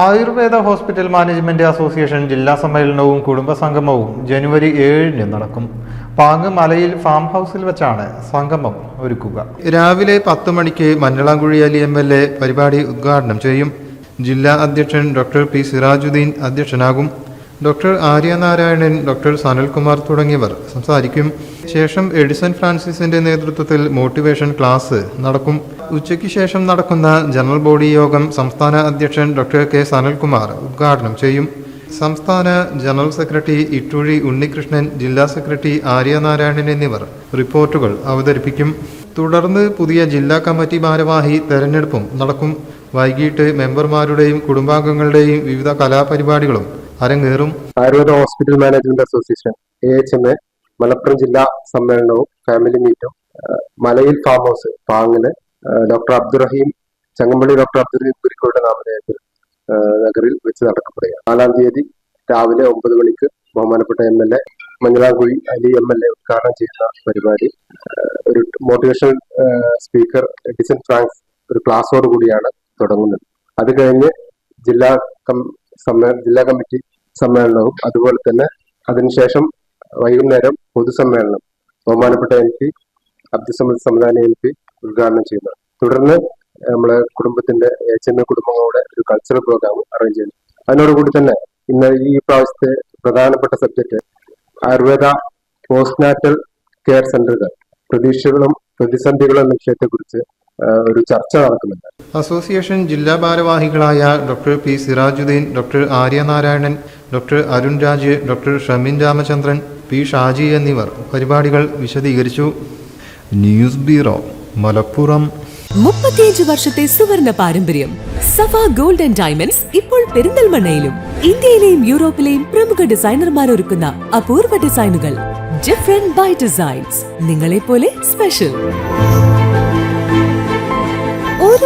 Ayurveda hospital management association ജില്ലാ സമ്മേളനവും കുടുംബസംഗമവും ജനുവരി ഏഴിന് നടക്കും. പാങ് മലയിൽ ഫാം ഹൗസിൽ വെച്ചാണ് സംഗമം ഒരുക്കുക. രാവിലെ പത്ത് മണിക്ക് Manjalamkuzhi Ali M L A പരിപാടി ഉദ്ഘാടനം ചെയ്യും. ജില്ലാ അധ്യക്ഷൻ ഡോക്ടർ പി സിറാജുദ്ദീൻ അധ്യക്ഷനാകും. ഡോക്ടർ ആര്യനാരായണൻ ഡോക്ടർ സനൽകുമാർ തുടങ്ങിയവർ സംസാരിക്കും. ശേഷം എഡിസൺ ഫ്രാൻസിസിന്റെ നേതൃത്വത്തിൽ മോട്ടിവേഷൻ ക്ലാസ് നടക്കും. ഉച്ചയ്ക്ക് ശേഷം നടക്കുന്ന ജനറൽ ബോഡി യോഗം സംസ്ഥാന അധ്യക്ഷൻ ഡോക്ടർ കെ സനൽകുമാർ ഉദ്ഘാടനം ചെയ്യും. സംസ്ഥാന ജനറൽ സെക്രട്ടറി ഇട്ടൂഴി ഉണ്ണികൃഷ്ണൻ ജില്ലാ സെക്രട്ടറി ആര്യനാരായണൻ എന്നിവർ റിപ്പോർട്ടുകൾ അവതരിപ്പിക്കും. തുടർന്ന് പുതിയ ജില്ലാ കമ്മിറ്റി ഭാരവാഹി തെരഞ്ഞെടുപ്പും നടക്കും. വൈകിട്ട് മെമ്പർമാരുടെയും കുടുംബാംഗങ്ങളുടെയും വിവിധ കലാപരിപാടികളും അരങ്ങേറും. Ayurveda hospital management association A H M A Malappuram ജില്ലാ സമ്മേളനവും ഫാമിലി മീറ്റും മലയിൽ ഫാം ഹൗസ് പാങ്ങിൽ ഡോക്ടർ അബ്ദുറഹീം ചങ്ങമ്പള്ളി ഡോക്ടർ അബ്ദുറഹീം കുരിക്കോയുടെ നാമധേയത്തിൽ നഗറിൽ വെച്ച് നടക്കപ്പെടുകയാണ്. നാലാം തീയതി രാവിലെ ഒമ്പത് മണിക്ക് ബഹുമാനപ്പെട്ട M L A Manjalamkuzhi Ali M L A ഉദ്ഘാടനം ചെയ്യുന്ന പരിപാടി ഒരു മോട്ടിവേഷണൽ സ്പീക്കർ എഡിസൺ ഫ്രാങ്ക്സ് ഒരു ക്ലാസ്സോട് കൂടിയാണ് തുടങ്ങുന്നത്. അത് കഴിഞ്ഞ് ജില്ലാ ജില്ലാ കമ്മിറ്റി സമ്മേളനവും അതുപോലെ തന്നെ അതിനുശേഷം വൈകുന്നേരം പൊതുസമ്മേളനം ബഹുമാനപ്പെട്ട എം പി അബ്ദുസമദ് സംവിധാന എം പി ഉദ്ഘാടനം ചെയ്യുന്നത്. തുടർന്ന് നമ്മളെ കുടുംബത്തിന്റെ എ കുടുംബങ്ങളുടെ ഒരു കൾച്ചറൽ പ്രോഗ്രാം അറേഞ്ച് ചെയ്യുന്നു. അതിനോടുകൂടി തന്നെ ഇന്ന് ഈ പ്രാവശ്യത്തെ പ്രധാനപ്പെട്ട സബ്ജക്ട് ആയുർവേദ പോസ്റ്റ്നാറ്റൽ കെയർ സെന്ററുകൾ പ്രതീക്ഷകളും പ്രതിസന്ധികളും എന്ന വിഷയത്തെക്കുറിച്ച് കുറിച്ച് ഒരു ചർച്ച നടക്കുന്നുണ്ട്. അസോസിയേഷൻ ജില്ലാ ഭാരവാഹികളായ doctor P Sirajuddin doctor Aryanarayanan doctor Arun Raj doctor Shamin Ramachandran P Shaji എന്നിവർ പരിപാടികൾ വിശദീകരിച്ചു. News bureau Malappuram. മുപ്പത്തിയഞ്ച് വർഷത്തെ സുവർണ പാരമ്പര്യം സഫ ഗോൾഡൻ ഡയമണ്ട്സ് ഇപ്പോൾ പെരിന്തൽമണ്ണയിലും ഇന്ത്യയിലെയും യൂറോപ്പിലെയും പ്രമുഖ ഡിസൈനർമാർ ഒരുക്കുന്ന അപൂർവ ഡിസൈനുകൾ ഡിഫറെന്റ് ബൈ ഡിസൈൻസ് നിങ്ങളെ പോലെ സ്പെഷ്യൽ.